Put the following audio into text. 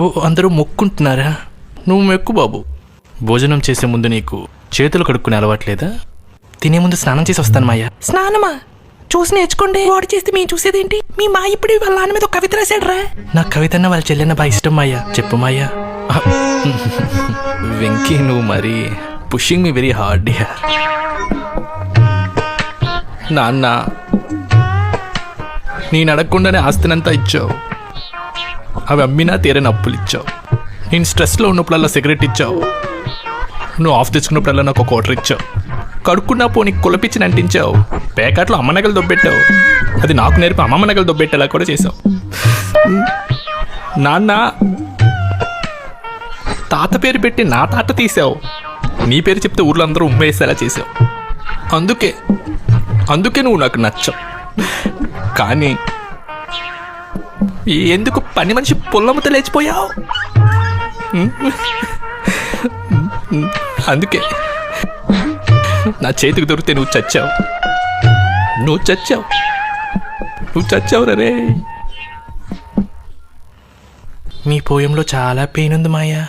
ఓ అందరూ మొక్కుంటున్నారా? నువ్వు మెక్కు బాబు. భోజనం చేసే ముందు నీకు చేతులు కడుక్కునే అలవాట్లేదా? తినే ముందు స్నానం చేసి వస్తాను మాయా. స్నానమా? చూసి నేర్చుకోండి. వాడు చేస్తే మేము చూసేదేంటి? మీ మా ఇప్పుడు వాళ్ళ నాన్న మీద ఒక కవిత రాశాడు రా నాకు కవితన్న వాళ్ళ చెల్లెన్న బాగా ఇష్టం మాయా. చెప్పు మాయా. వెంకీ నువ్వు మరి పుషింగ్ మీ వెరీ హార్డ్ యార్ నాన్న నేను అడగకుండానే ఆస్తినంతా ఇచ్చావు. అవి అమ్మినా తీరని అప్పులు ఇచ్చావు. నేను స్ట్రెస్లో ఉన్నప్పుడల్లా సిగరెట్ ఇచ్చావు. నువ్వు ఆఫ్ తెచ్చుకున్నప్పుడల్లా నాకు ఒక ఆర్డర్ ఇచ్చావు. కడుక్కున్నా పోనీ కులపిచ్చి అంటించావు పేకాట్లో అమ్మ నగలు దొబ్బెట్టావు. అది నాకు నేర్పి అమ్మమ్మ నగలు దొబ్బెట్టేలా కూడా చేసావు నాన్న తాత పేరు పెట్టి నా తాత తీసావు నీ పేరు చెప్తే ఊర్లో అందరూ ఉమ్మేసేలా చేసావు అందుకే అందుకే నువ్వు నాకు నచ్చావు. కానీ ఎందుకు పని మనిషి పొల్లమ్మతో లేచిపోయావు? అందుకే నా చేతికి దొరికితే నువ్వు చచ్చావు. నువ్వు చచ్చావు. నువ్వు చచ్చావు రే. మీ పోయంలో చాలా పెయిన్ ఉంది మాయా.